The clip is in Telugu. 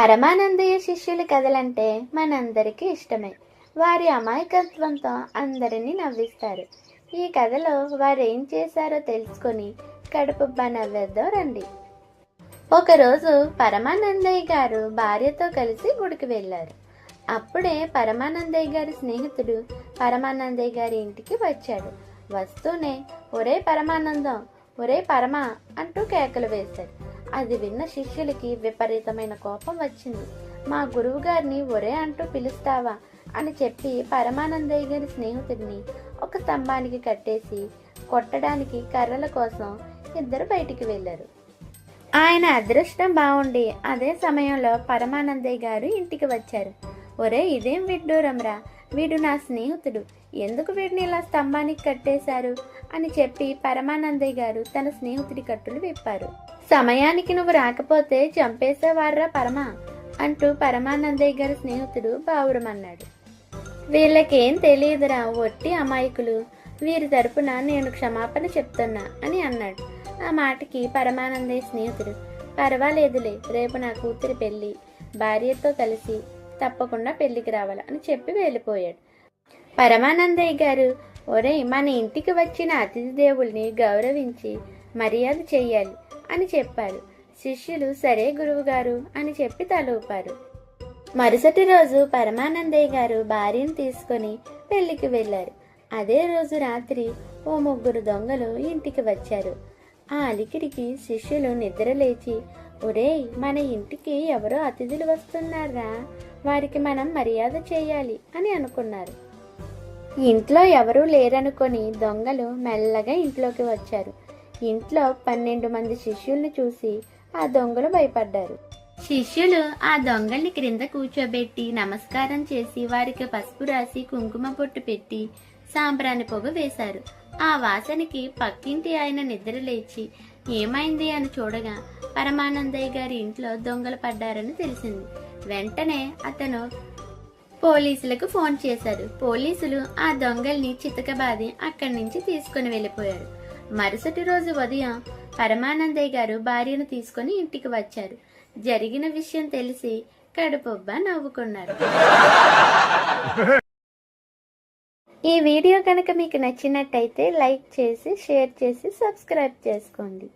పరమానందయ్య శిష్యుల కథలంటే మనందరికీ ఇష్టమే. వారి అమాయకత్వంతో అందరినీ నవ్విస్తారు. ఈ కథలో వారు ఏం చేశారో తెలుసుకొని కడుపుబ్బా నవ్వేద్దాం రండి. ఒకరోజు పరమానందయ్య గారు భార్యతో కలిసి గుడికి వెళ్ళారు. అప్పుడే పరమానందయ్య గారి స్నేహితుడు పరమానందయ్య గారి ఇంటికి వచ్చాడు. వస్తూనే ఒరే పరమానందం ఒరే పరమా అంటూ కేకలు వేశాడు అది విన్న శిష్యులకి విపరీతమైన కోపం వచ్చింది. మా గురువు గారిని ఒరే అంటూ పిలుస్తావా? అని చెప్పి పరమానందయ్య గారి స్నేహితుడిని ఒక స్తంభానికి కట్టేసి కొట్టడానికి కర్రల కోసం ఇద్దరు బయటికి వెళ్ళారు. ఆయన అదృష్టం బాగుండి అదే సమయంలో పరమానందయ్య గారు ఇంటికి వచ్చారు. ఒరే ఇదేం విడ్డూరంరా? వీడు నా స్నేహితుడు. ఎందుకు వీడిని ఇలా స్తంభానికి కట్టేశారు? అని చెప్పి పరమానందయ్య గారు తన స్నేహితుడి కట్టులు విప్పారు. సమయానికి నువ్వు రాకపోతే చంపేసేవారా పరమా? అంటూ పరమానందయ్య గారి స్నేహితుడు బావురమన్నాడు. వీళ్ళకేం తెలియదురా ఒట్టి అమాయకులు. వీరి తరపున నేను క్షమాపణ చెప్తున్నా అని అన్నాడు. ఆ మాటకి పరమానందయ్య స్నేహితుడు పర్వాలేదులే రేపు నా కూతురి పెళ్ళి. భార్యతో కలిసి తప్పకుండా పెళ్ళికి రావాలి అని చెప్పి వెళ్ళిపోయాడు. పరమానందయ్య గారు ఒరేయ్ మన ఇంటికి వచ్చిన అతిథి దేవుల్ని గౌరవించి మర్యాద చేయాలి అని చెప్పారు. శిష్యులు సరే గురువుగారు అని చెప్పి తలూపారు. మరుసటి రోజు పరమానందయ్య గారు భార్యను తీసుకొని పెళ్ళికి వెళ్ళారు. అదే రోజు రాత్రి ఓ ముగ్గురు దొంగలు ఇంటికి వచ్చారు. ఆ అలికిడికి శిష్యులు నిద్రలేచి ఒరేయ్ మన ఇంటికి ఎవరో అతిథులు వస్తున్నారా? వారికి మనం మర్యాద చేయాలి అని అనుకున్నారు. ఇంట్లో ఎవరూ లేరనుకొని దొంగలు మెల్లగా ఇంట్లోకి వచ్చారు. ఇంట్లో పన్నెండు మంది శిష్యుల్ని చూసి ఆ దొంగలు భయపడ్డారు. శిష్యులు ఆ దొంగల్ని క్రింద కూర్చోబెట్టి నమస్కారం చేసి వారికి పసుపు రాసి కుంకుమ పొట్టు పెట్టి సాంబ్రాణి పొగ వేశారు. ఆ వాసనకి పక్కింటి ఆయన నిద్ర లేచి ఏమైంది అని చూడగా పరమానందయ్య గారి ఇంట్లో దొంగలు పడ్డారని తెలిసింది. వెంటనే అతను పోలీసులకు ఫోన్ చేశాడు. పోలీసులు ఆ దొంగల్ని చితకబాది అక్కడి నుంచి తీసుకుని వెళ్ళిపోయారు. మరుసటి రోజు ఉదయం పరమానందయ్య గారు భార్యను తీసుకొని ఇంటికి వచ్చారు. జరిగిన విషయం తెలిసి కడుపుబ్బా నవ్వుకున్నారు. ఈ వీడియో కనుక మీకు నచ్చినట్టయితే లైక్ చేసి షేర్ చేసి సబ్స్క్రైబ్ చేసుకోండి.